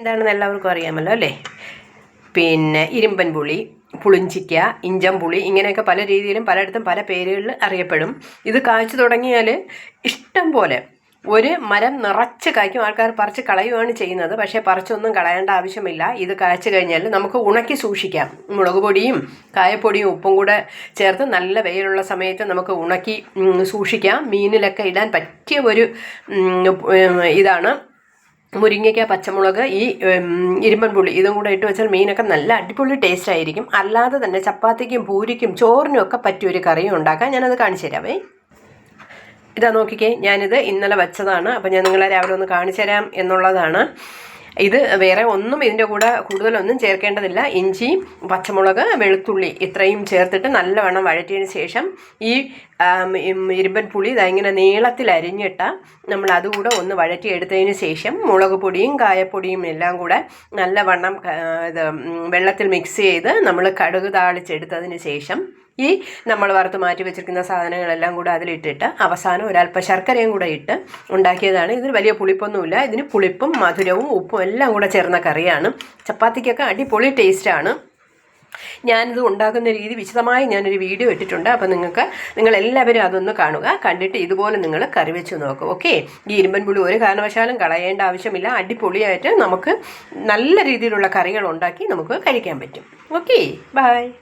എന്താണെന്ന് എല്ലാവർക്കും അറിയാമല്ലോ അല്ലേ? പിന്നെ ഇരുമ്പൻ പുളി പുളിഞ്ചിക്ക ഇഞ്ചം പുളി ഇങ്ങനെയൊക്കെ പല രീതിയിലും പലയിടത്തും പല പേരുകളിൽ അറിയപ്പെടും. ഇത് കായ്ച്ചു തുടങ്ങിയാൽ ഇഷ്ടം പോലെ ഒരു മരം നിറച്ച് കായ്ക്കും. ആൾക്കാർ പറിച്ച് കളയുകയാണ് ചെയ്യുന്നത്. പക്ഷേ പറിച്ചൊന്നും കളയേണ്ട ആവശ്യമില്ല. ഇത് കായ്ച്ചു കഴിഞ്ഞാൽ നമുക്ക് ഉണക്കി സൂക്ഷിക്കാം. മുളക് പൊടിയും കായപ്പൊടിയും ഉപ്പും കൂടെ ചേർത്ത് നല്ല വെയിലുള്ള സമയത്ത് നമുക്ക് ഉണക്കി സൂക്ഷിക്കാം. മീനിലൊക്കെ ഇടാൻ പറ്റിയ ഒരു ഇതാണ്. മുരിങ്ങയ്ക്ക പച്ചമുളക് ഈ ഇരുമ്പൻ പുളി ഇതും കൂടെ ഇട്ട് വെച്ചാൽ മീനൊക്കെ നല്ല അടിപൊളി ടേസ്റ്റ് ആയിരിക്കും. അല്ലാതെ തന്നെ ചപ്പാത്തിക്കും പൂരിക്കും ചോറിനും ഒക്കെ പറ്റിയ ഒരു കറിയും ഉണ്ടാക്കാം ഞാനത് കാണിച്ചു തരാമേ ഇതാ നോക്കിക്കേ ഞാനിത് ഇന്നലെ വെച്ചതാണ്. അപ്പോൾ ഞാൻ നിങ്ങളെ രാവിലെ ഒന്ന് കാണിച്ചു തരാം എന്നുള്ളതാണ്. ഇത് വേറെ ഒന്നും ഇതിന്റെ കൂടെ കൂടുതലൊന്നും ചേർക്കേണ്ടതില്ല. ഇഞ്ചി പച്ചമുളക് വെളുത്തുള്ളി ഇത്രയും ചേർത്തിട്ട് നല്ലവണ്ണം വഴറ്റിയതിന് ശേഷം ഈ ഇരുമ്പൻ പുളി ഇങ്ങനെ നീളത്തിൽ അരിഞ്ഞിട്ട നമ്മൾ അതുകൂടെ ഒന്ന് വഴറ്റിയെടുത്തതിന് ശേഷം മുളക് പൊടിയും കായപ്പൊടിയും എല്ലാം കൂടെ നല്ലവണ്ണം ഇത് വെള്ളത്തിൽ മിക്സ് ചെയ്ത് നമ്മൾ കടുക് താളിച്ചെടുത്തതിന് ശേഷം ഈ നമ്മൾ വറുത്ത് മാറ്റി വെച്ചിരിക്കുന്ന സാധനങ്ങളെല്ലാം കൂടെ അതിലിട്ടിട്ട് അവസാനം ഒരല്പ ശർക്കരയും കൂടെ ഇട്ട് ഉണ്ടാക്കിയതാണ്. ഇതിന് വലിയ പുളിപ്പൊന്നുമില്ല. ഇതിന് പുളിപ്പും മധുരവും ഉപ്പും എല്ലാം കൂടെ ചേർന്ന കറിയാണ്. ചപ്പാത്തിക്കൊക്കെ അടിപൊളി ടേസ്റ്റാണ്. ഞാനിത് ഉണ്ടാക്കുന്ന രീതി വിശദമായി ഞാനൊരു വീഡിയോ ഇട്ടിട്ടുണ്ട്. അപ്പോൾ നിങ്ങൾക്ക് നിങ്ങൾ എല്ലാവരും അതൊന്ന് കാണുക. കണ്ടിട്ട് ഇതുപോലെ നിങ്ങൾ കറി വെച്ച് നോക്കും ഓക്കെ? ഈ ഇരുമ്പൻ പുളി ഒരു കാരണവശാലും കളയേണ്ട ആവശ്യമില്ല. അടിപൊളിയായിട്ട് നമുക്ക് നല്ല രീതിയിലുള്ള കറികൾ ഉണ്ടാക്കി നമുക്ക് കഴിക്കാൻ പറ്റും. ഓക്കെ? ബൈ.